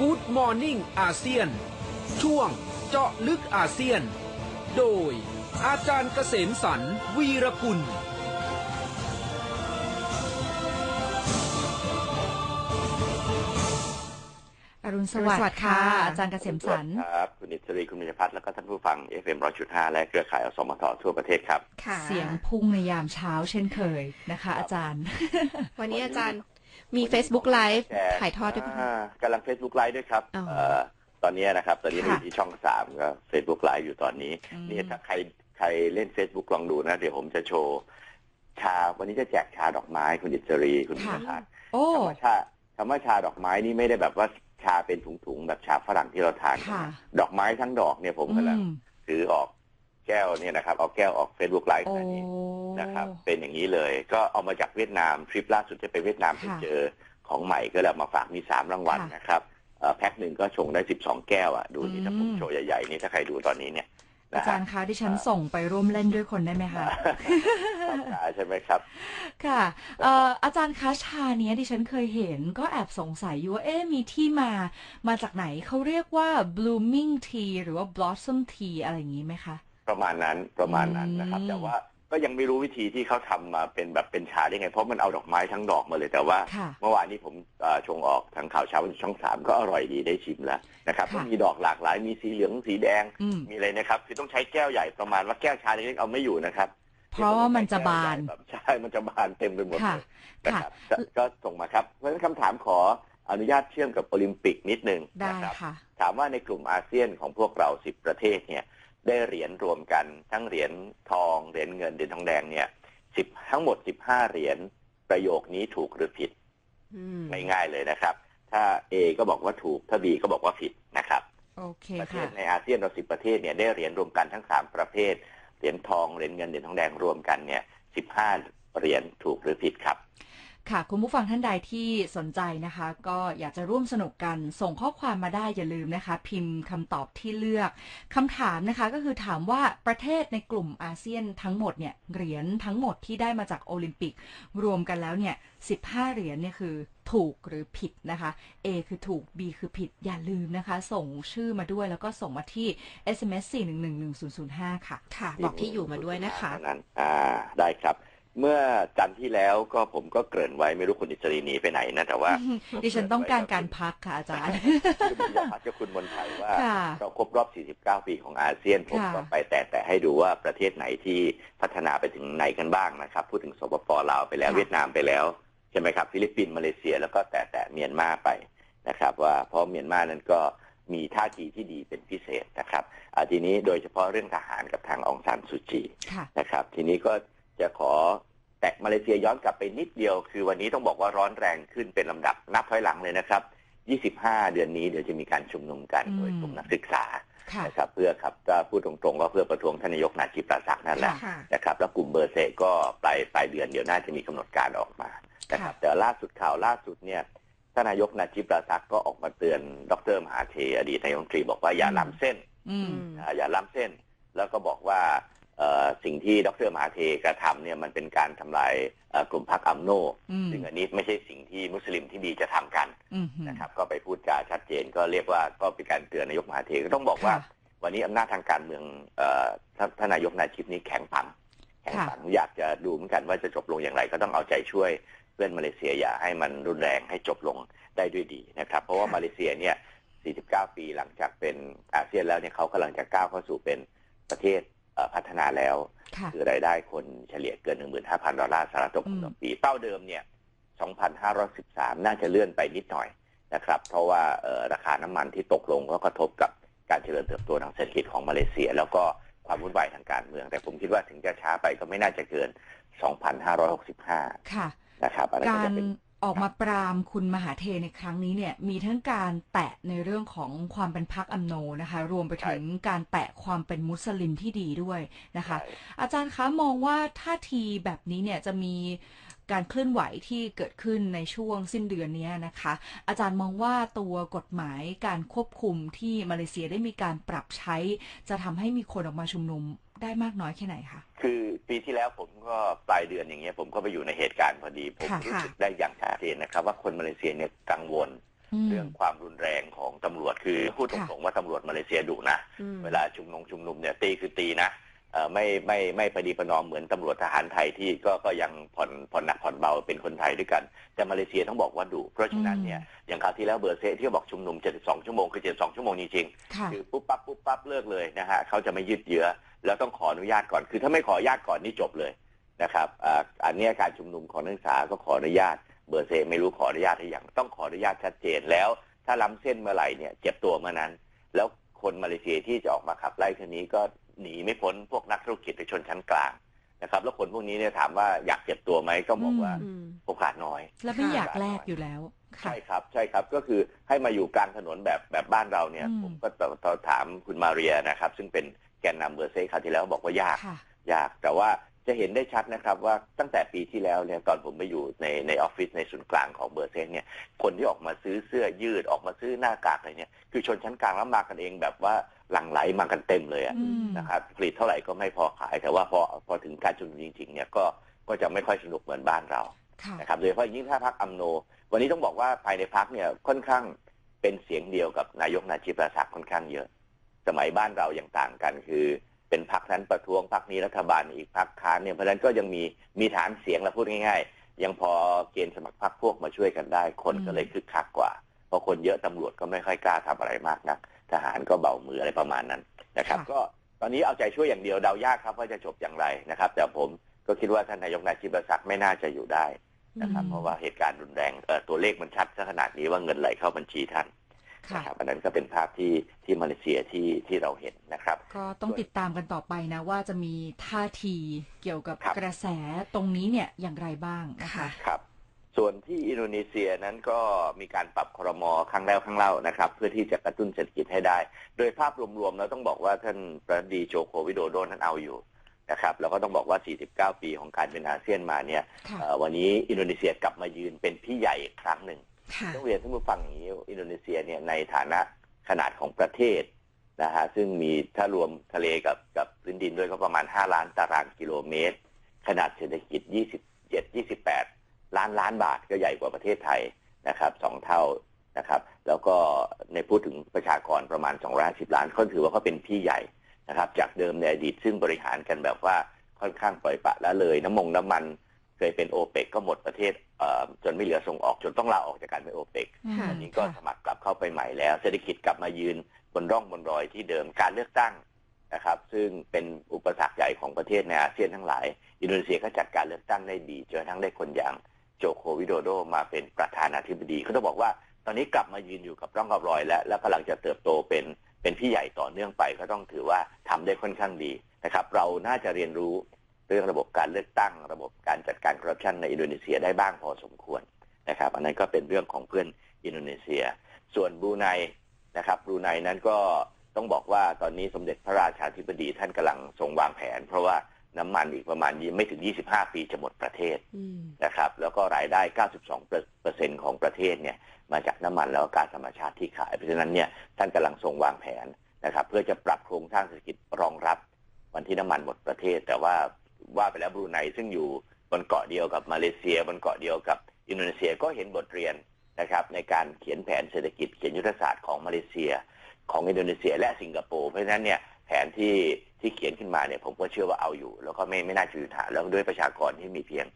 Good Morning อาเซียน ช่วงเจาะลึกอาเซียน โดย อาจารย์เกษมสรรวีรกุล อรุณสวัสดิ์ค่ะ อาจารย์เกษมสันครับคุณอิสรีคุณมิชพัฒน์แล้วก็ท่านผู้ฟัง FM 100.5 และเครือข่ายอสมททั่วประเทศครับค่ะเสียงพุ่งในยามเช้าเช่นเคยนะคะ อาจารย์ วันนี้อาจารย์ มี Facebook Live แชร์ถ่ายทอดด้วยปะคะอ่ากำลัง Facebook Live ด้วยครับอ๋อเอ่อตอนนี้นะครับ ตอนนี้เราอค่ะยู่ที่ช่องสามก็ Facebook Live อยู่ตอนนี้อืมนี่ถ้าใครใครเล่น Facebook ลองดูนะ เดี๋ยวผมจะโชว์ชา วันนี้จะแจกชาดอกไม้คุณอิสรีคุณมิชพัฒน์โอ้ คำว่าชาคำว่าชาดอกไม้นี่ไม่ได้แบบว่าชาเป็นถุงๆ แบบชาฝรั่งที่เราทานกันค่ะนะดอกไม้ทั้งดอกเนี่ยผมกำลังอืม ถือออก แก้วเนี่ยนะครับเอาแก้วออก Facebook Live โอ้ขนาดนี้นะครับ เป็นอย่างนี้เลย ก็เอามาจากเวียดนามทริปล่าสุดจะไปเวียดนามไปค่ะเจอของใหม่ก็เลยเอามาฝากมีสามรางวัลค่ะนะครับเอ่อแพ็คหนึ่งก็ชงได้สิบสองแก้วอะดูนี่ถ้าผมอืมโชว์ใหญ่ๆนี่ถ้าใครดูตอนนี้เนี่ยอานะจาฮะรย์คะที่ฉันส่งไปร่วมเล่นด้วยคนได้ไหมคะชอบชาใช่ไหมครับ ค่ะเอ่ออาจารย์คะชาเนี้ยดิฉันเคยเห็นก็แอบสงสัยอยู่ว่าเอ๊ะมีที่มามาจากไหนเขาเรียกว่า blooming tea หรือว่า blossom tea อะไรอย่างนี้ไหมคะ ประมาณนั้นประมาณนั้นนะครับอืมแต่ว่าก็ยังไม่รู้วิธีที่เขาทำมาเป็นแบบเป็นชาได้ไง เพราะมันเอาดอกไม้ทั้งดอกมาเลย แต่ว่าค่ะเมื่อวานนี้ผมเอ่อชงออกทางข่าวเช้าวันช่องสามก็อร่อยดีได้ชิมแล้วนะครับค่ะก็มีดอกหลากหลายมีสีเหลืองสีแดงอืมมีอะไรนะครับคือต้องใช้แก้วใหญ่ประมาณว่าแก้วชาเล็กๆเอาไม่อยู่นะครับเพราะว่ามันจะบานแบบใช่มันจะบานเต็มไปหมดค่ะเลยนะครับก็ก็ส่งมาครับเพราะฉะนั้นคำถามขออนุญาตเชื่อมกับโอลิมปิกนิดนึงได้นะครับค่ะถามว่าในกลุ่มอาเซียนของพวกเราสิบประเทศเนี่ย ได้เหรียญรวมกัน ทั้งเหรียญทอง เหรียญเงิน เหรียญทองแดงเนี่ยสิบทั้งหมดสิบห้าเหรียญประโยคนี้ถูกหรือผิดอืมง่ายๆเลยนะครับ ถ้า A ก็บอกว่าถูก ถ้า B ก็บอกว่าผิดนะครับโอเคประเทค่ะศในอาเซียนเราสิบประเทศเนี่ยได้เหรียญรวมกันทั้งสามประเภท เหรียญทอง เหรียญเงิน เหรียญทองแดงรวมกันเนี่ยสิบห้าเหรียญถูกหรือผิดครับ ค่ะ คุณผู้ฟังท่านใดที่สนใจนะคะ ก็อยากจะร่วมสนุกกันส่งข้อความมาได้อย่าลืมนะคะ พิมพ์คำตอบที่เลือกคำถามนะคะก็คือถามว่าประเทศในกลุ่มอาเซียนทั้งหมดเนี่ยเหรียญทั้งหมดที่ได้มาจากโอลิมปิก รวมกันแล้วเนี่ย15 เหรียญเนี่ยคือถูกหรือผิดนะคะ A คือถูก B คือผิดอย่าลืมนะคะ ส่งชื่อมาด้วยแล้วก็ส่งมาที่ SMS 4111005 ค่ะ ค่ะ บอกที่อยู่มาด้วยนะคะเท่านั้นอ่าได้ครับ เมื่อจันทร์ที่แล้วก็ผมก็เกริ่นไว้ไม่รู้คุณอิสรีหนีไปไหนนะแต่ว่าดิฉันต้องการการพักค่ะอาจารย์คุณพิยาพัฒน์กับคุณมนไทยว่าค่ะเราครบรอบ 49 ปีของอาเซียนผมค่ะก็ไปแต่แต่ให้ดูว่าประเทศไหนที่พัฒนาไปถึงไหนกันบ้างนะครับ พูดถึงสปปลาวไปแล้วค่ะเวียดนามไปแล้วใช่ไหมครับฟิลิปปินส์มาเลเซีย แล้วก็แต่แต่เมียนมาไปนะครับ ว่าเพราะเมียนมานั้นก็มีท่าทีที่ดีเป็นพิเศษนะครับอ่าทีนี้โดยเฉพาะเรื่องทหารกับทางองซานสุจีค่ะนะครับ ทีนี้ก็ จะขอแตะมาเลเซียย้อนกลับไปนิดเดียว คือวันนี้ต้องบอกว่าร้อนแรงขึ้นเป็นลำดับนับถอยหลังเลยนะครับ 25 เดือนนี้เดี๋ยวจะมีการชุมนุมกันอืมโดยกลุ่มนักศึกษาค่ะนะครับเพื่อครับถ้าพูดตรงๆก็เพื่อประท้วงทานนายกนาจิปราศักดิ์นั่นแหละค่ะนะครับแล้วกลุ่มเบอร์เซก็ปลายปลายเดือนเดี๋ยวน่าจะมีกำหนดการออกมานะครับค่ะแต่ล่าสุดข่าวล่าสุดเนี่ยท่านนายกนาจิปราศักดิ์ก็ออกมาเตือนดรมหาเทอดีตนายกรัฐมนตรีบอกว่าอย่าล้ำเส้นอืมอ่าอย่าล้ำเส้น แล้วก็บอกว่าเอ่อ สิ่งที่ดรมหาเทกระทำเนี่ยมันเป็นการทำลายเอ่อกลุ่มพรรคอัมโนอืมซึ่งอันนี้ไม่ใช่สิ่งที่มุสลิมที่ดีจะทำกันอืมนะครับก็ไปพูดจาชัดเจนก็เรียกว่าก็เป็นการเตือนนายกมหาเทก็ต้องบอกว่าค่ะวันนี้อำนาจทางการเมืองเอ่อท่านท่านนายกนายชิปนี้แข็งปังแข็งปังอยากจะดูเหมือนกันว่าจะจบลงอย่างไร ก็ต้องเอาใจช่วยเพื่อนมาเลเซียอย่าให้มันรุนแรงให้จบลงได้ด้วยดีนะครับ เพราะว่าค่ะมาเลเซียเนี่ย 49 ปีหลังจากเป็นอาเซียนแล้วเนี่ยเขากำลังจะก้าวเข้าสู่เป็นประเทศเอ่อ พัฒนาแล้วค่ะคือรายได้คนเฉลี่ยเกิน 15,000 ดอลลาร์สหรัฐต่ออืมต่อปี เป้าเดิมเนี่ย 2,513 น่าจะเลื่อนไปนิดหน่อยนะครับ เพราะว่าเอ่อราคาน้ำมันที่ตกลงก็กระทบกับการเจริญเติบโตทางเศรษฐกิจของมาเลเซีย แล้วก็ความวุ่นวายทางการเมือง แต่ผมคิดว่าถึงจะช้าไปก็ไม่น่าจะเกิน 2,565 ค่ะนะครับอันนั้นกาก็รจะเป็น ออกมาปรามคุณมหาเทในครั้งนี้เนี่ย มีทั้งการแตะในเรื่องของความเป็นพักอัมโนนะคะ รวมไปถึงการแตะความเป็นมุสลิมที่ดีด้วยนะคะ อาจารย์คะมองว่าท่าทีแบบนี้เนี่ยจะมีการเคลื่อนไหวที่เกิดขึ้นในช่วงสิ้นเดือนนี้นะคะ อาจารย์มองว่าตัวกฎหมายการควบคุมที่มาเลเซียได้มีการปรับใช้ จะทำให้มีคนออกมาชุมนุม ได้มากน้อยแค่ไหนคะคือปีที่แล้วผมก็ปลายเดือนอย่างเงี้ยผมก็ไปอยู่ในเหตุการณ์พอดี ผมค่ะรู้สึกได้อย่างชัดเจนนะครับ ว่าคนมาเลเซียเนี่ยกังวลอืมเรื่องความรุนแรงของตำรวจคือพูดตรงๆว่าตำรวจมาเลเซียดุนะอืมเวลาชุมนุมชุมนุมเนี่ยตีคือตีนะเอ่อ ไม่ไม่ไม่ประดีประนอมเหมือนตำรวจทหารไทยที่ก็ก็ยังผ่อนผ่อนหนักผ่อนเบาเป็นคนไทยด้วยกัน แต่มาเลเซียต้องบอกว่าดุเพราะฉะนั้นเนี่ยอย่างคราวที่แล้วเบอร์เซที่เขาบอกชุมนุม 72 ชั่วโมงคือ 72 ชั่วโมงจริงค่ะๆคือปุ๊บปั๊บปุ๊บปั๊บเลิกเลยนะฮะเขาจะไม่ยืดเยื้อแล้วต้องขออนุญาตก่อน คือถ้าไม่ขออนุญาตก่อนนี่จบเลยนะครับอ่าอันเนี้ยการชุมนุมของนักศึกษาก็ขออนุญาตเบอร์เซไม่รู้ขออนุญาตหรือยังต้องขออนุญาตชัดเจนแล้ว ถ้าล้ำเส้นเมื่อไหร่เนี่ยเจ็บตัวเมื่อนั้น แล้วคนมาเลเซียที่จะออกมาขับไล่ทีนี้ก็ หนีไม่พ้นพวกนักธุรกิจหรือชนชั้นกลางนะครับ แล้วคนพวกนี้เนี่ยถามว่าอยากเจ็บตัวไหมก็บอกว่าอืมโอกาสน้อย แล้วไม่อยากแลกอยู่แล้วค่ะใช่ครับใช่ครับก็คือให้มาอยู่กลางถนนแบบแบบบ้านเราเนี่ยอืมผมก็ตตถามคุณมาเรียนะครับ ซึ่งเป็นแกนนำเบอร์เซ่คราวที่แล้วบอกว่ายากค่ะยากแต่ว่าจะเห็นได้ชัดนะครับว่าตั้งแต่ปีที่แล้วเนี่ยตอนผมไปอยู่ในในออฟฟิศในศูนย์กลางของเบอร์เซ่เนี่ยคนที่ออกมาซื้อเสื้อยืดออกมาซื้อหน้ากากอะไรเนี่ยคือชนชั้นกลางแล้วมากันเองแบบว่า หลั่งไหลมากันเต็มเลยอะอืมนะครับผลิตเท่าไหร่ก็ไม่พอขาย แต่ว่าพอพอถึงการชุมนุมจริงๆเนี่ยก็ก็จะไม่ค่อยสนุกเหมือนบ้านเราค่ะนะครับโดยเฉพาะยิ่งถ้าพักอัมโน วันนี้ต้องบอกว่าภายในพักเนี่ยค่อนข้างเป็นเสียงเดียวกับนายกนาจิปราศักดิ์ค่อนข้างเยอะ สมัยบ้านเราอย่างต่างกันคือ เป็นพักนั้นประท้วงพักนี้รัฐบาลอีกพักค้านเนี่ยเพราะฉะนั้นก็ยังมีมีฐานเสียงเราพูดง่าย ๆ ยังพอเกณฑ์สมัครพักพวกมาช่วยกันได้ คนอืมก็เลยคึกคักกว่าเพราะคนเยอะตำรวจก็ไม่ค่อยกล้าทำอะไรมากนัก ทหารก็เบามืออะไรประมาณนั้นนะครับ ก็ตอนนี้เอาใจช่วยอย่างเดียวเดายากครับว่าจะจบอย่างไรนะครับ แต่ผมก็คิดว่าท่านนายกนาจิปราศักดิ์ไม่น่าจะอยู่ได้นะครับอืมเพราะว่าเหตุการณ์รุนแรงเอ่อตัวเลขมันชัดซะขนาดนี้ว่าเงินไหลเข้าบัญชีท่านค่ะนะครับอันนั้นก็เป็นภาพที่ที่มาเลเซียที่ที่เราเห็นนะครับ ก็ต้องติดตามกันต่อไปนะว่าจะมีท่าทีเกี่ยวกับครับกระแสตรงนี้เนี่ยอย่างไรบ้างนะคะครับ ส่วนที่อินโดนีเซียนั้นก็มีการปรับครมครั้งแล้วครั้งเล่านะครับ เพื่อที่จะกระตุ้นเศรษฐกิจให้ได้ โดยภาพรวมๆแล้วต้องบอกว่าท่านประธานาธิบดีโจโควิโดโดนั้นเอาอยู่นะครับแล้วก็ต้องบอกว่า 49 ปีของการเป็นอาเซียนมาเนี่ยค่ะเอ่อวันนี้อินโดนีเซียกลับมายืนเป็นพี่ใหญ่อีกครั้งหนึ่งค่ะต้องเรียนท่านผู้ฟังอย่างนี้อินโดนีเซียเนี่ยในฐานะขนาดของประเทศนะฮะซึ่งมีถ้ารวมทะเลกับกับพื้นดินด้วยก็ประมาณ 5 ล้านตารางกิโลเมตร ขนาดเศรษฐกิจ 27 28 ล้านล้านบาทก็ใหญ่กว่าประเทศไทยนะครับสองเท่านะครับ แล้วก็ในพูดถึงประชากรประมาณ 250 ล้านก็ถือว่าเขาเป็นพี่ใหญ่นะครับ จากเดิมในอดีตซึ่งบริหารกันแบบว่าค่อนข้างปล่อยปละละเลย น้ำมงน้ำมันเคยเป็นโอเปกก็หมดประเทศเอ่อจนไม่เหลือส่งออกจนต้องลาออกจากการเป็นโอเปกอืมอันนี้ก็ค่ะสมัครกลับเข้าไปใหม่แล้ว เศรษฐกิจกลับมายืนบนร่องบนรอยที่เดิมการเลือกตั้งนะครับ ซึ่งเป็นอุปสรรคใหญ่ของประเทศในอาเซียนทั้งหลาย อินโดนีเซียก็จัดการเลือกตั้งได้ดีจนกระทั้งได้คนอย่าง โจโควิโดโดมาเป็นประธานาธิบดีเขาต้องบอกว่า ตอนนี้กลับมายืนอยู่กับร่องกับรอยแล้ว แล้วกำลังจะเติบโตเป็นเป็นพี่ใหญ่ต่อเนื่องไป ก็ต้องถือว่าทำได้ค่อนข้างดีนะครับ เราน่าจะเรียนรู้เรื่องระบบการเลือกตั้ง ระบบการจัดการคอร์รัปชันในอินโดนีเซียได้บ้างพอสมควรนะครับอันนั้นก็เป็นเรื่องของเพื่อนอินโดนีเซีย ส่วนบรูไนนะครับบรูไนนั้นก็ต้องบอกว่าตอนนี้สมเด็จพระราชาธิบดีท่านกำลังทรงวางแผน เพราะว่า น้ำมันอีกประมาณไม่ถึง 25 ปีจะหมดประเทศอืมนะครับ แล้วก็รายได้ 92เปอร์เซ็นของประเทศเนี่ยมาจากน้ำมันแล้วก็ก๊าซธรรมชาติที่ขาย เพราะฉะนั้นเนี่ยท่านกำลังทรงวางแผนนะครับ เพื่อจะปรับโครงสร้างเศรษฐกิจรองรับ วันที่น้ำมันหมดประเทศ แต่ว่าว่าไปแล้วบรูไนซึ่งอยู่บนเกาะเดียวกับมาเลเซีย บนเกาะเดียวกับอินโดนีเซียก็เห็นบทเรียนนะครับ ในการเขียนแผนเศรษฐกิจเขียนยุทธศาสตร์ของมาเลเซีย ของอินโดนีเซีย และสิงคโปร์เพราะฉะนั้นเนี่ยแผนที่ ที่เขียนขึ้นมาเนี่ยผมก็เชื่อว่าเอาอยู่ แล้วก็ไม่ไม่น่าจะมีปัญหาแล้วด้วยประชากรที่มีเพียง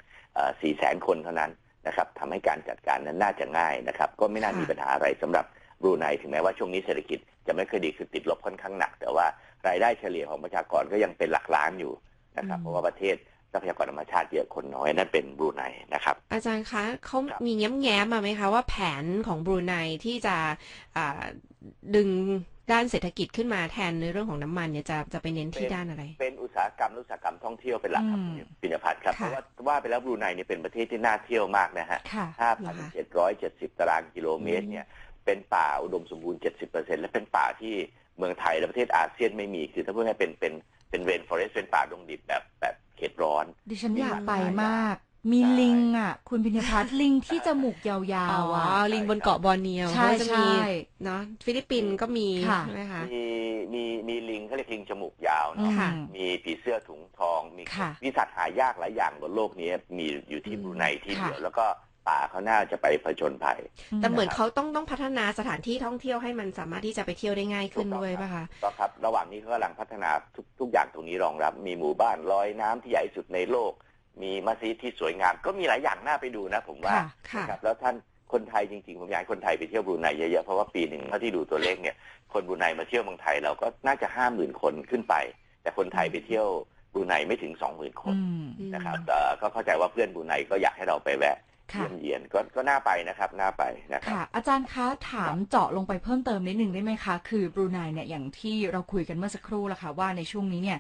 สี่แสนคนเท่านั้นนะครับทำให้การจัดการนั้นน่าจะง่ายนะครับ ก็ไม่น่าค่ะมีปัญหาอะไรสำหรับบรูไนถึงแม้ว่าช่วงนี้เศรษฐกิจจะไม่ค่อยดีคือติดลบค่อนข้างหนัก แต่ว่ารายได้เฉลี่ยของประชากรก็ยังเป็นหลักล้านอยู่นะครับ เพราะว่าประเทศทรัพยากรธรรมชาติเยอะคนน้อยนั่นเป็นบรูไนนะครับ อาจารย์คะเขาครับมีแง้มแง้มๆมาไหมคะว่าแผนของบรูไนที่จะอ่าดึง ด้านเศรษฐกิจขึ้นมาแทนในเรื่องของน้ำมันเนี่ยจะจะไปเน้นที่ด้านอะไร เป็นอุตสาหกรรมอุตสาหกรรมท่องเที่ยวเป็นหลักครับอืมปิญญพัฒน์ครับเพค่ะราะว่าว่าไปแล้วบรูไนเนี่ยเป็นประเทศที่น่าเที่ยวมากนะฮะค่ะ5,770ตารางกิโลเมตรเนี่ยเป็นป่าอุดมสมบูรณ์ 70%และเป็นป่าที่เมืองไทยและประเทศอาเซียนไม่มี คือถ้าพูดง่ายๆเป็นเป็นเป็นเรนฟอเรสเป็นป่าดงดิบแบบแบบเขตร้อน ดิฉันอยากไปใช่มาก มีใช่ ลิงอะ คุณพิญญพัฒน์ลิงที่จมูกยาอ๋วๆอะ อลิงบนเกาะบอร์เนียวใช่เขาจะมีใช่เนาะฟิลิปปินส์ก็มีค่ะ ใช่ไหมคะ มีมีมีลิงเขาเรียกลิงจมูกยาวอืเนาะ ม ค่ะ มีผีเสื้อถุงทอง มีค่ะมีสัตว์หายากหลายอย่างบนโลกนี้ มีอยู่ที่อืมบรูไนที่ค่ะ เดียว แล้วก็ป่าเขาน่าจะไปผจญภัย แต่เหมือนเขาต้องต้องพัฒนาสถานที่ท่องเที่ยวให้มันสามารถที่จะไปเที่ยวได้ง่ายขึ้นถูกต้องด้วยครับป่ะคะ ก็ครับ ระหว่างนี้เขากำลังพัฒนาทุกทุกอย่างตรงนี้รองรับ มีหมู่บ้านลอยน้ำที่ใหญ่ที่สุดในโลก มีมัสยิดที่สวยงาม ก็มีหลายอย่างน่าไปดูนะ ผมว่าค่ะค่ะนะครับแล้วท่านคนไทยจริงๆ ผมอยากให้คนไทยไปเที่ยวบรูไนเยอะๆ เพราะว่าปีหนึ่งเท่าที่ดูตัวเลขเนี่ย คนบรูไนมาเที่ยวเมืองไทยเราก็น่าจะห้าหมื่นคนขึ้นไป แต่คนไทยไปเที่ยวบรูไนไม่ถึงสองหมื่นคนอืมนะครับเอ่อก็เข้าใจว่าเพื่อนบรูไนก็อยากให้เราไปแวะค่ะ เยี่ยมเยียนก็ก็น่าไปนะครับน่าไปนะครับค่ะอาจารย์คะถามเจาะลงไปเพิ่มเติมนิดนึงได้ไหมคะ คือบรูไนเนี่ยอย่างที่เราคุยกันเมื่อสักครู่แล้วค่ะว่าในช่วงนี้เนี่ย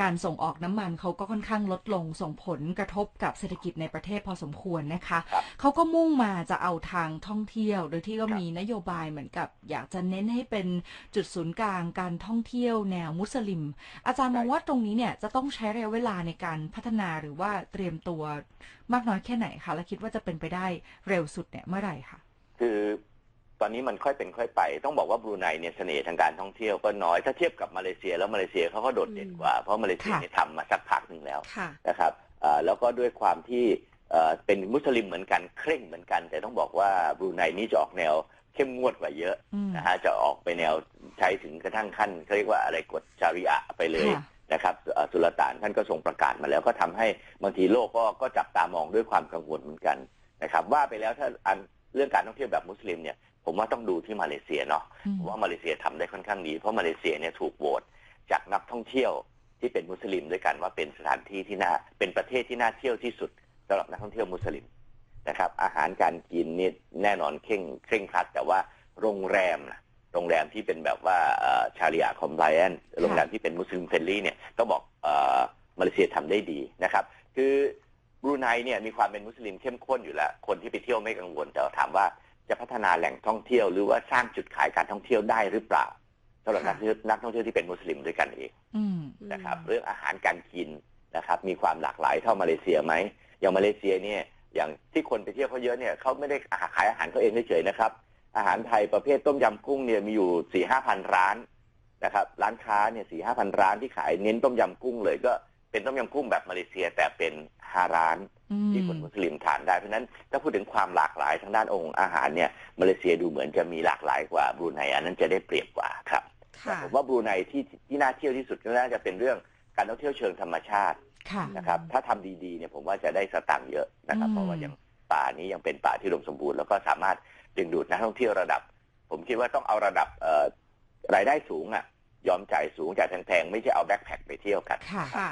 การส่งออกน้ำมันเขาก็ค่อนข้างลดลงส่งผลกระทบกับเศรษฐกิจในประเทศพอสมควรนะคะครับเขาก็มุ่งมาจะเอาทางท่องเที่ยว โดยที่ก็ครับมีนโยบายเหมือนกับ อยากจะเน้นให้เป็นจุดศูนย์กลางการท่องเที่ยวแนวมุสลิม อาจารย์มองว่าตรงนี้เนี่ยจะต้องใช้ระยะเวลาในการพัฒนาหรือว่าเตรียมตัวมากน้อยแค่ไหนคะ และคิดว่าจะเป็นไปได้เร็วสุดเนี่ยเมื่อไหร่คะคือตอนนี้มันค่อยเป็นค่อยไป ต้องบอกว่าบรูไนเนี่ยเสน่ห์ทางการท่องเที่ยวก็น้อยถ้าเทียบกับมาเลเซียแล้วมาเลเซียเขาก็โดดเด่นกว่า เพราะมาเลเซียค่ะเนี่ยทำมาสักพักหนึ่งแล้วค่ะนะครับเอ่อแล้วก็ด้วยความที่เอ่อเป็นมุสลิมเหมือนกันเคร่งเหมือนกัน แต่ต้องบอกว่าบรูไนนี่จะออกแนวเข้มงวดกว่าเยอะอืมนะฮะจะออกไปแนวใช้ถึงกระทั่งขั้นเขาเรียกว่าอะไรกฎชาริอะห์ไปเลยค่ะ นะครับเอ่อสุลต่านท่านก็ส่งประกาศมาแล้วก็ทำให้บางทีโลกก็ก็จับตามองด้วยความกังวลเหมือนกันนะครับ ว่าไปแล้วถ้าอันเรื่องการท่องเที่ยวแบบมุสลิมเนี่ยผมว่าต้องดูที่มาเลเซียเนาะอืมผมว่ามาเลเซียทำได้ค่อนข้างดี เพราะมาเลเซียเนี่ยถูกโหวตจากนักท่องเที่ยวที่เป็นมุสลิมด้วยกันว่าเป็นสถานที่ที่น่าเป็นประเทศที่น่าเที่ยวที่สุดสำหรับนักท่องเที่ยวมุสลิมนะครับ อาหารการกินนี่แน่นอนเคร่งเคร่งครัดแต่ว่าโรงแรมนะ โรงแรมที่เป็นแบบว่าชาริอะคอมไพลแอนโรงแรมที่เป็นมุสลิมเฟรนลี่เนี่ยต้องบอกเอ่อมาเลเซียทำได้ดีนะครับ คือบรูไนเนี่ยมีความเป็นมุสลิมเข้มข้นอยู่แล้ว คนที่ไปเที่ยวไม่กังวลแต่ถามว่าจะพัฒนาแหล่งท่องเที่ยวหรือว่าสร้างจุดขายการท่องเที่ยวได้หรือเปล่าสำหรับนักท่องเที่ยวนักท่องเที่ยวที่เป็นมุสลิมด้วยกันเองอืมนะครับ เรื่องอาหารการกินนะครับ มีความหลากหลายเท่ามาเลเซียไหมอย่างมาเลเซียเนี่ยอย่างที่คนไปเที่ยวเขาเยอะเนี่ยเขาไม่ได้ขายอาหารเขาเองเฉยๆนะครับ อาหารไทยประเภทต้มยำกุ้งเนี่ยมีอยู่สี่ห้าพันร้านนะครับ ร้านค้าเนี่ยสี่ห้าพันร้านที่ขายเน้นต้มยำกุ้งเลยก็เป็นต้มยำกุ้งแบบมาเลเซีย แต่เป็นฮาร้านอืมที่คนมุสลิมทานได้ เพราะฉะนั้นถ้าพูดถึงความหลากหลายทางด้านองค์อาหารเนี่ยมาเลเซียดูเหมือนจะมีหลากหลายกว่าบรูไนอันนั้นจะได้เปรียบกว่าครับแต่ค่ะผมว่าบรูไนที่ที่น่าเที่ยวที่สุดก็น่าจะเป็นเรื่องการท่องเที่ยวเชิงธรรมชาติค่ะนะครับ ถ้าทำดีๆเนี่ยผมว่าจะได้สตังค์เยอะนะครับอืมเพราะว่ายัง ป่านี้ยังเป็นป่าที่อุดมสมบูรณ์แล้วก็สามารถดึงดูดนักท่องเที่ยวระดับ ผมคิดว่าต้องเอาระดับเอ่อรายได้สูงอะยอมจ่ายสูงจ่ายแพงๆ ไม่ใช่เอาแบ็คแพคไปเที่ยวกันค่ะค่ะ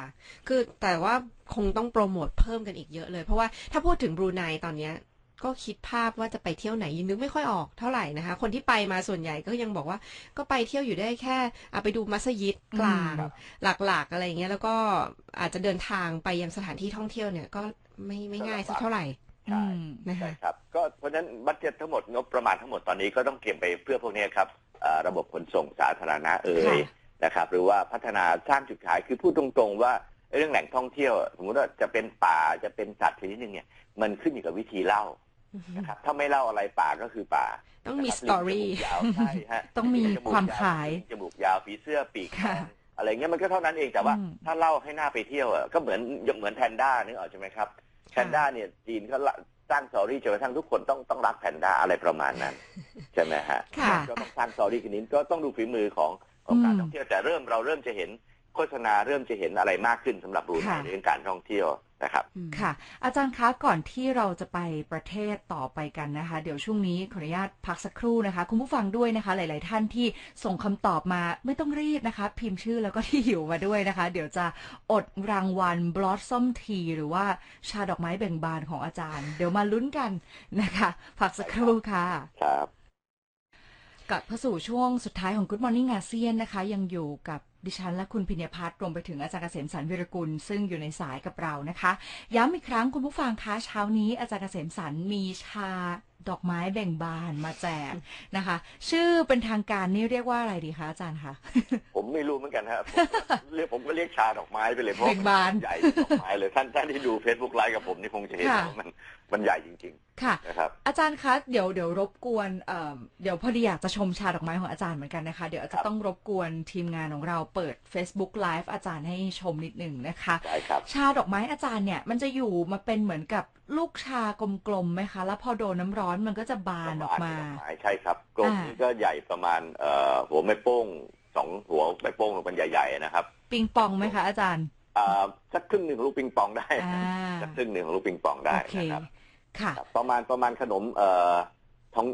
คือแต่ว่าคงต้องโปรโมทเพิ่มกันอีกเยอะเลย เพราะว่าถ้าพูดถึงบรูไนตอนเนี้ยก็คิดภาพว่าจะไปเที่ยวไหนยังนึกไม่ค่อยออกเท่าไหร่นะคะ คนที่ไปมาส่วนใหญ่ก็ยังบอกว่า ก็ไปเที่ยวอยู่ได้แค่อะไปดูมัสยิดกลางอืมหลักๆอะไรอย่างเงี้ยแล้วก็อาจจะเดินทางไปยังสถานที่ท่องเที่ยวเนี่ยก็ไม่ไม่ง่ายสักเท่าไหร่ ใช่อืมนะใช่คะครับก็เพราะฉะนั้นบัตเจ็ตทั้งหมดงบประมาณทั้งหมดตอนนี้ก็ต้องเตรียมไปเพื่อพวกนี้ครับเอ่อระบบขนส่งสาธารณะเอ่ยค่ะนะครับ หรือว่าพัฒนาสร้างจุดขายคือพูดตรงๆว่าเรื่องแหล่งท่องเที่ยว สมมติว่าจะเป็นป่าจะเป็นสัตว์ชนิดหนึ่งเนี่ย มันขึ้นอยู่กับวิธีเล่านะครับถ้าไม่เล่าอะไรป่าก็คือป่า ต้องมีนะสคตบอรี่ลิงจมูกยาวใช่ฮะต้องมีลิจกความขายลิงจมูกยาวผีเสื้อปีกค่ะทองอะไรเงี้ยมันก็เท่านั้นเองแต่ว่าอืมถ้าเล่าให้หน้าไปเที่ยวอะก็เหมือนเหมือนแพนด้านึกออกใช่ไหมครับ แพนด้าเนี่ยจีนเขาละสร้างสตอรี่จนกระทั่งทุกคนต้องต้องรักแพนด้าอะไรประมาณนั้นใช่ไหมฮะค่ะก็ต้องสร้างสตอรี่กันนี้ก็ต้องดูฝีมือของของการอืมท่องเที่ยวแต่เริ่มเราเริ่มจะเห็นโฆษณาเริ่มจะเห็นอะไรมากขึ้นสำหรับบรูไนค่ะเรื่องการท่องเที่ยว นะครับอืมค่ะ อาจารย์คะก่อนที่เราจะไปประเทศต่อไปกันนะคะ เดี๋ยวช่วงนี้ขออนุญาตพักสักครู่นะคะ คุณผู้ฟังด้วยนะคะ หลาย ๆ ท่านที่ส่งคำตอบมาไม่ต้องรีบนะคะ พิมพ์ชื่อแล้วก็ที่อยู่มาด้วยนะคะ เดี๋ยวจะอดรางวัล Blossom Tea หรือว่าชาดอกไม้เบ่งบานของอาจารย์ เดี๋ยวมาลุ้นกันนะคะพักสักครู่ค่ะครับกลับเข้าสู่ช่วงสุดท้ายของ Good Morning อาเซียนนะคะ ยังอยู่กับ ดิฉันและคุณพิญญพัฒน์รวมไปถึงอาจารย์เกษมสันวิรกุล ซึ่งอยู่ในสายกับเรานะคะ ย้ำอีกครั้งคุณผู้ฟังคะเช้านี้อาจารย์เกษมสันมีชา ดอกไม้แบ่งบานมาแจกนะคะ ชื่อเป็นทางการนี่เรียกว่าอะไรดีคะอาจารย์คะผมไม่รู้เหมือนกันครับผมเรียกผมก็เรียกชาดอกไม้ไปเลยเพราะเบ่งบานใหญ่ดอกไม้เลยท่านท่านที่ดู Facebook ไลฟ์กับผมนี่คงจะเห็นค่ะว่ามันมันใหญ่จริงค่ะๆนะครับอาจารย์คะเดี๋ยวเดี๋ยวรบกวนเอ่อเดี๋ยวพอดีอยากจะชมชาดอกไม้ของอาจารย์เหมือนกันนะคะ เดี๋ยวจะต้องรบกวนทีมงานของเราเปิด Facebook Live อาจารย์ให้ชมนิดหนึ่งนะคะได้ครับชาดอกไม้อาจารย์เนี่ยมันจะอยู่มาเป็นเหมือนกับลูกชากลมๆไหมคะ แล้วพอโดนน้ำร้อนมันก็จะบานออกมาดอกไม้ใช่ครับกลมอ่านี้ก็ใหญ่ประมาณเอ่อหัวไม่โป้งสองหัวไม่โป้งมันใหญ่ๆนะครับ ปิงปองไหมคะอาจารย์อ่าสักครึ่งหนึ่งของลูกปิงปองได้อ่าสักครึ่งหนึ่งของลูกปิงปองได้โอเคนะครับค่ะครับประมาณประมาณขนมเอ่อท้อง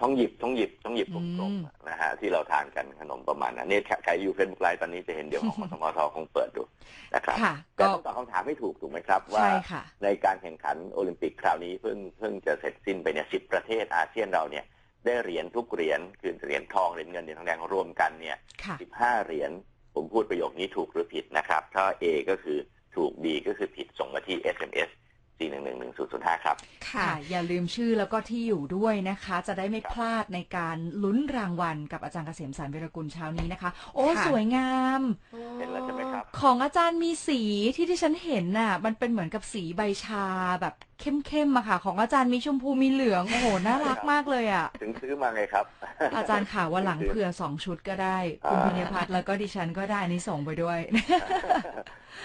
ท้องหยิบท้องหยิบท้องหยิบกอืลมมๆนะฮะที่เราทานกันขนมประมาณนั้นนี่ใครอยู่เฟซบุ๊กไลฟ์ตอนนี้จะเห็นเดี๋ยวของสมทคงเปิดดูนะครับค่ะแต่ก็ต้องตอบคำถามให้ถูกถูกไหมครับ ว่าใช่ค่ะในการแข่งขันโอลิมปิกคราวนี้เพิ่งเพิ่งจะเสร็จสิ้นไปเนี่ยสิประเทศอาเซียนเราเนี่ยได้เหรียญทุกเหรียญคือเหรียญทองเหรียญเงินเหรียญทองแดงรวมกันเนี่ยค่ะสิบห้าเหรียญผมพูดประโยคนี้ถูกหรือผิดนะครับ ถ้า A ก็คือถูก B ก็คือผิดส่งมาที่ SMS 4 1 1 1 0 0 5 ครับค่ะค่ะ อย่าลืมชื่อแล้วก็ที่อยู่ด้วยนะคะ จะได้ไม่ครับพลาดในการลุ้นรางวัลกับอาจารย์เกษมสารวิรกุลเช้านี้นะคะ โอ้ค่ะ สวยงาม เห็นแล้วใช่ไหมครับ ของอาจารย์มีสีที่ที่ฉันเห็นน่ะ มันเป็นเหมือนกับสีใบชาแบบเข้มๆอะค่ะ ของอาจารย์มีชมพูมีเหลืองโอ้โหน่ารักมากเลยอะถึงซื้อมาไงครับ อาจารย์ค่ะวันหลังเผื่อสองชุดก็ได้ คุณอ่าพิญญพัฒน์แล้วก็ดิฉันก็ได้อันนี้ส่งไปด้วย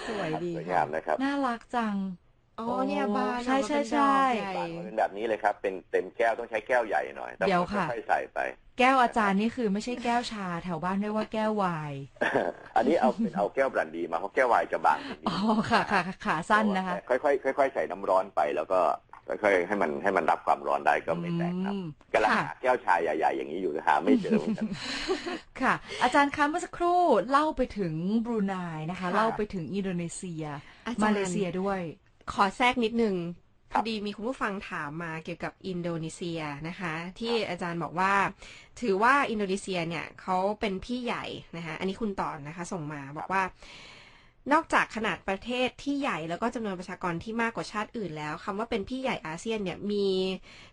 สวยดีสวยค่ะงามนะครับ น่ารักจัง อ๋อเนี่ยบานใช่ใช่ใช่ออกมาเป็นดอกใหญ่บางมันเป็นแบบนี้เลยครับ เป็นเต็มแก้วต้องใช้แก้วใหญ่หน่อยแต่เดี๋ยวค่ะ ค่อยๆใส่ไป แก้วอาจารย์นี่คือไม่ใช่แก้วชา แถวบ้านเรียกว่าแก้วไวน์อันนี้เอาเป็นเอาแก้วบรันดีมาเพราะแก้วไวน์จะบางนิดอ๋อค่ะค่ะค่ะขาสั้นนะคะค่อยๆค่อยๆใส่น้ำร้อนไปแล้วก็ค่อยๆให้มันให้มันรับความร้อนได้ก็ไม่แตกครับอืมกำลังค่ะ หาแก้วชาใหญ่ ๆ อย่างนี้อยู่หาไม่เจอเหมือนกัน ค่ะ อาจารย์คะเมื่อสักครู่เล่าไปถึงบรูไนนะคะ ค่ะ เล่าไปถึงอินโดนีเซีย อาจารย์มาเลเซียด้วย ขอแทรกนิดนึงพครัอบดีมีคุณผู้ฟังถามมาเกี่ยวกับอินโดนีเซียนะคะ ที่อาจารย์บอกว่า ถือว่าอินโดนีเซียเนี่ยเขาเป็นพี่ใหญ่นะคะอันนี้คุณต่อนะคะ ส่งมาบอกว่านอกจากขนาดประเทศที่ใหญ่แล้วก็จำนวนประชากรที่มากกว่าชาติอื่นแล้วคำว่าเป็นพี่ใหญ่อาเซียนเนี่ยมี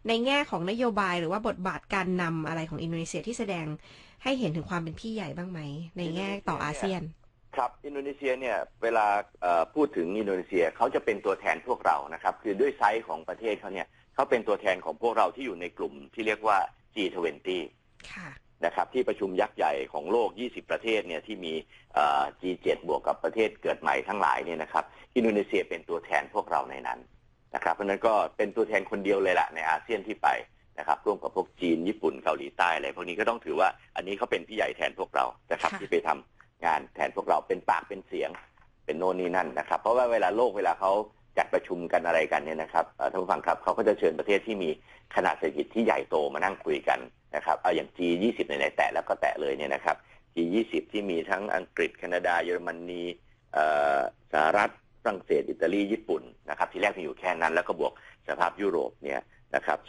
ในแง่ของนโยบายหรือว่าบทบาทการนำอะไรของอินโดนีเซียที่แสดงให้เห็นถึงความเป็นพี่ใหญ่บ้างไหมในแง่ต่ออาเซียน ครับอินโดนีเซียเนี่ยเวลาเอ่อพูดถึงอินโดนีเซียเขาจะเป็นตัวแทนพวกเรานะครับ คือด้วยไซส์ของประเทศเขาเนี่ยเขาเป็นตัวแทนของพวกเราที่อยู่ในกลุ่มที่เรียกว่า G20 ค่ะนะครับที่ประชุมยักษ์ใหญ่ของโลก 20 ประเทศเนี่ยที่มีเอ่อ G7 บวกกับประเทศเกิดใหม่ทั้งหลายเนี่ยนะครับอินโดนีเซียเป็นตัวแทนพวกเราในนั้นนะครับเพราะฉะนั้นก็เป็นตัวแทนคนเดียวเลยแหละในอาเซียนที่ไปนะครับร่วมกับพวกจีนญี่ปุ่นเกาหลีใต้อะไรพวกนี้ก็ต้องถือว่าอันนี้เขาเป็นพี่ใหญ่แทนพวกเรานะครับค่ะที่ไปทำ งานแทนพวกเราเป็นปากเป็นเสียงเป็นโน่นนี่นั่นนะครับ เพราะว่าเวลาโลกเวลาเขาจัดประชุมกันอะไรกันเนี่ยนะครับท่านผู้ฟังครับเขาก็จะเชิญประเทศที่มีขนาดเศรษฐกิจที่ใหญ่โตมานั่งคุยกันนะครับเอาอย่าง G20 ในไหนแตะแล้วก็แตะเลยเนี่ยนะครับ G20 ที่มีทั้งอังกฤษ แคนาดา เยอรมนีสหรัฐฝรั่งเศส อิตาลี ญี่ปุ่นนะครับที่แรกมีอยู่แค่นั้น แล้วก็บวกสภาพยุโรปเนี่ยนะครับ25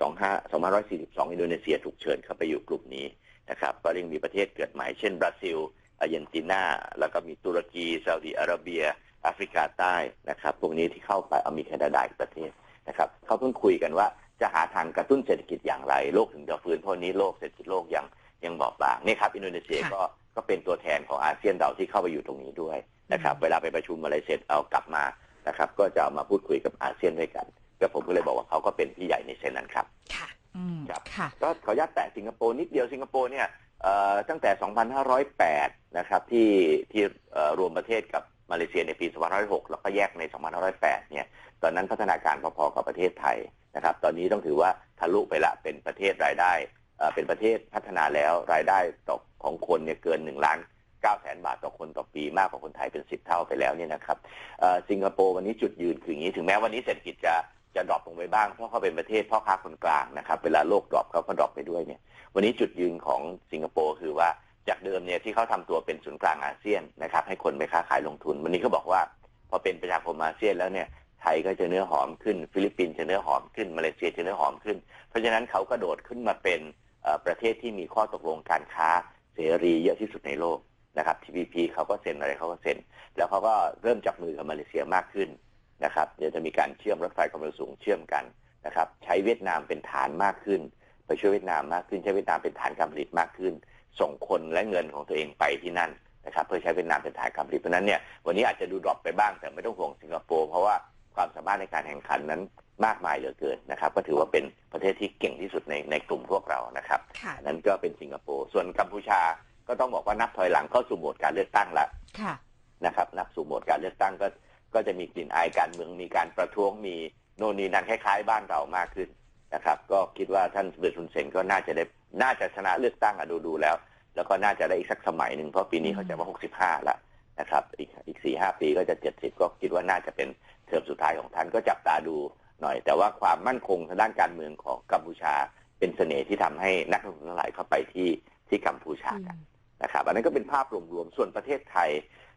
2542 อินโดนีเซียถูกเชิญเข้าไปอยู่กลุ่มนี้นะครับก็ยังมีประเทศเกิดใหม่เช่นบราซิล อาร์เจนตินา แล้วก็มีตุรกีซาอุดิอาระเบียแอฟริกาใต้นะครับพวกนี้ที่เข้าไปเอามีแคนาดาอีกประเทศนะครับเขาเพิ่งคุยกันว่าจะหาทางกระตุ้นเศรษฐกิจอย่างไร โลกถึงจะฟื้นเพราะนี้โลกเศรษฐกิจโลกยังยังบอบบางนี่ครับอินโดนีเซียค่ะก็ก็เป็นตัวแทนของอาเซียนเราที่เข้าไปอยู่ตรงนี้ด้วยนะครับเวลาไปประชุมอะไรเสร็จเอากลับมานะครับก็จะเอามาพูดคุยกับอาเซียนด้วยกัน ก็ผมก็เลยบอกว่าเขาก็เป็นพี่ใหญ่ในเซนนั้นครับ ค่ะอืมครับค่ะก็ขออนุญาตแตะสิงคโปร์นิดเดียวสิงคโปร์เนี่ยเอ่อ ตั้งแต่ 2508 นะครับ ที่ที่รวมประเทศกับมาเลเซียในปี 2506 แล้วก็แยกใน 2508 เนี่ย ตอนนั้นพัฒนาการพอๆกับประเทศไทยนะครับ ตอนนี้ต้องถือว่าทะลุไปละเป็นประเทศรายได้เป็นประเทศพัฒนาแล้วรายได้ต่อของคนเนี่ยเกิน 1 ล้าน9แสนบาทต่อคนต่อปีมากกว่าคนไทยเป็น 10 เท่าไปแล้วเนี่ยนะครับสิงคโปร์วันนี้จุดยืนคืออย่างนี้ถึงแม้วันนี้เศรษฐกิจจะ จะดรอปลงไปบ้าง เพราะเขาเป็นประเทศพ่อค้าคนกลางนะครับ เวลาโลกดรอปเขาก็ดรอปไปด้วยเนี่ย วันนี้จุดยืนของสิงคโปร์คือว่าจากเดิมเนี่ยที่เขาทำตัวเป็นศูนย์กลางอาเซียนนะครับ ให้คนไปค้าขายลงทุน วันนี้เขาบอกว่า พอเป็นประชาคมอาเซียนแล้วเนี่ยไทยก็จะเนื้อหอมขึ้น ฟิลิปปินส์จะเนื้อหอมขึ้นมาเลเซียจะเนื้อหอมขึ้น เพราะฉะนั้นเขากระโดดขึ้นมาเป็นประเทศที่มีข้อตกลงการค้าเสรีเยอะที่สุดในโลกนะครับ TPP เขาก็เซ็นอะไรเขาก็เซ็น แล้วเขาก็เริ่มจับมือกับมาเลเซียมากขึ้น นะครับเดี๋ยวจะมีการเชื่อมรถไฟความเร็วสูงเชื่อมกันนะครับใช้เวียดนามเป็นฐานมากขึ้น ไปช่วยเวียดนามมากขึ้นใช้เวียดนามเป็นฐานการผลิตมากขึ้น ส่งคนและเงินของตัวเองไปที่นั่นนะครับเพื่อใช้เวียดนามเป็นฐานการผลิตเพราะฉะนั้นเนี่ยวันนี้อาจจะดูดรอปไปบ้างแต่ไม่ต้องห่วงสิงคโปร์เพราะว่าความสามารถในการแข่งขันนั้นมากมายเหลือเกินนะครับ ก็ถือว่าเป็นประเทศที่เก่งที่สุดในในกลุ่มพวกเรานะครับค่ะอันนั้นก็เป็นสิงคโปร์ส่วนกัมพูชาก็ต้องบอกว่านับถอยหลังเข้าสู่โหมดการเลือกตั้งแล้วค่ะนะครับ นับสู่โหมดการเลือกตั้งก็ ก็จะมีกลิ่นอายการเมืองมีการประท้วงมีโน่นนี่นั่นคล้ายๆบ้านเรามากขึ้นนะครับ ก็คิดว่าท่านสมเด็จทุนเซนก็น่าจะได้น่าจะชนะเลือกตั้งอะดูดูๆแล้ว แล้วก็น่าจะได้อีกสักสมัยหนึ่งเพราะปีนี้เขาจะว่า65แล้วนะครับ อีกอีกสี่ห้าปีก็จะ70ก็คิดว่าน่าจะเป็นเทอมสุดท้ายของท่านก็จับตาดูหน่อย แต่ว่าความมั่นคงทางด้านการเมืองของกัมพูชา เป็นเสน่ห์ที่ทำให้นักลงทุนทั้งหลายเข้าไปที่ที่กัมพูชากันนะครับ อันนั้นก็เป็นภาพรวมๆส่วนประเทศไทย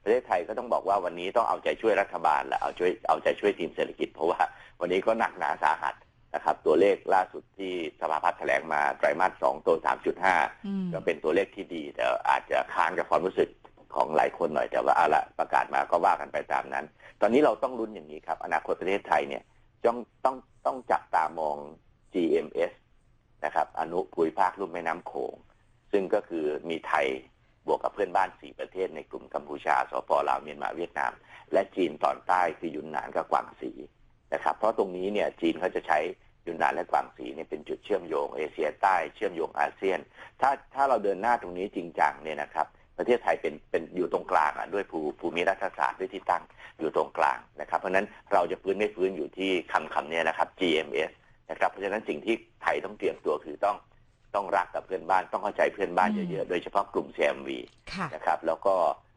ประเทศไทยก็ต้องบอกว่าวันนี้ต้องเอาใจช่วยรัฐบาลและเอาช่วยเอาใจช่วยทีมเศรษฐกิจ เพราะว่าวันนี้ก็หนักหนาสาหัสนะครับ ตัวเลขล่าสุดที่สภาพัฒน์แถลงมาไตรมาสสองตัว3.5อืมก็เป็นตัวเลขที่ดี แต่อาจจะค้านกับความรู้สึกของหลายคนหน่อยแต่ว่าเอาละประกาศมาก็ว่ากันไปตามนั้น ตอนนี้เราต้องลุ้นอย่างนี้ครับ อนาคตประเทศไทยเนี่ยต้องต้องต้องจับตามอง GMS นะครับอนุภูมิภาคลุ่มแม่น้ำโขง ซึ่งก็คือมีไทย บวกกับเพื่อนบ้าน 4 ประเทศในกลุ่มกัมพูชาสปลาวเมียนมาเวียดนาม และจีนตอนใต้คือยุนนานกับกวางซีนะครับเพราะตรงนี้เนี่ยจีนเขาจะใช้ยุนนานและกวางซีเนี่ยเป็นจุดเชื่อมโยงเอเชียใต้เชื่อมโยงอาเซียน ถ้าถ้าเราเดินหน้าตรงนี้จริงจังเนี่ยนะครับประเทศไทยเป็นเป็นอยู่ตรงกลางอะด้วยภูภูมิรัฐศาสตร์ด้วยที่ตั้งอยู่ตรงกลางนะครับ เพราะฉะนั้นเราจะฟื้นไม่ฟื้นอยู่ที่คำคำเนี้นะครับ GMS นะครับเพราะฉะนั้นสิ่งที่ไทยต้องเตรียมตัวคือต้อง ต้องรักกับเพื่อนบ้านต้องเข้าใจเพื่อนบ้านอืมเยอะๆโดยเฉพาะกลุ่ม CMV ค่ะ นะครับ แล้วก็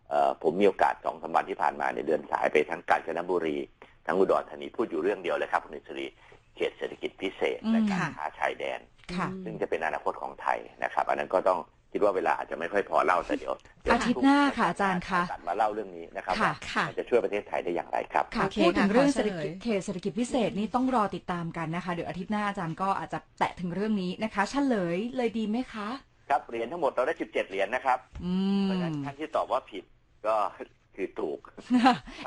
เอ่อผมมีโอกาสสองสามวันที่ผ่านมาในยเดือนสายไปทั้งกาญจนบุรี ทั้งอุดรธานีพูดอยู่เรื่องเดียวเลยครับคุณอิสรีเขตเศรษฐกิจพิเศษอืมและการค่ะ ค้าชายแดน ค่ะ ซึ่งจะเป็นอนาคตของไทยนะครับ อันนั้นก็ต้อง คิดว่าเวลาอาจจะไม่ค่อยพอเล่าแต่เดี๋ยวเดี๋วอาทิตย์หน้าค่ะอาจารย์คะตัดมาเล่าเรื่องนี้นะครับค่ะว่าค่ะมันจะช่วยประเทศไทยได้อย่างไรครับ ค่ะโอเคพูดถึงค่ะเรื่องขอเศรษฐเฉลกิจยเขตเศรษฐกิจพิเศษนี่ต้องรอติดตามกันนะคะ เดี๋ยวอาทิตย์หน้าอาจารย์ก็อาจจะแตะถึงเรื่องนี้นะคะเฉลยเลยดีไหมคะ ครับเหรียญทั้งหมดเราได้ 17 เหรียญนะครับอืเพราะฉะนั้นม ท่านที่ตอบว่าผิดก็ คือถูก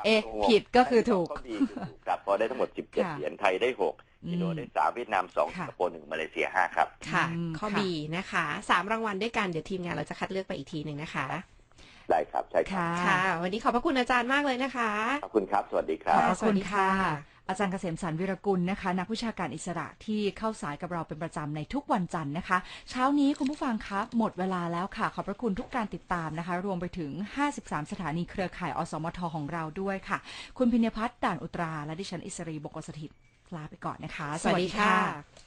เอะผิดก็คือถูกก็ดีคือถูกครับเพราะได้ทั้งหมด 17ค่ะเหรียญไทยได้ 6อินโดได้สามเวียดนามสองสิค่ะงคโปร์หนึ่งมาเลเซียห้าครับ ค่ะอืมข้อค่ะบีนะคะสามรางวัลด้วยกัน เดี๋ยวทีมงานเราจะคัดเลือกไปอีกทีหนึ่งนะคะ ได้ครับ ใช่ครับค่ะค่ะวันนี้ขอบพระคุณอาจารย์มากเลยนะคะ ขอบคุณครับ สวัสดีครัขบอบพระสวัคุสณดีค่ะค่ะ อาจารย์เกษมสันวิรกุลนะคะ นักวิชาการอิสระที่เข้าสายกับเราเป็นประจำในทุกวันจันทร์นะคะ เช้านี้คุณผู้ฟังคะหมดเวลาแล้วค่ะ ขอบพระคุณทุกการติดตามนะคะ รวมไปถึง 53 สถานีเครือข่ายอสมทของเราด้วยค่ะ คุณพิญพัฒน์ด่านอุตรา และดิฉันอิสรีบกสถิตลาไปก่อนนะคะ สวัสดีค่ะ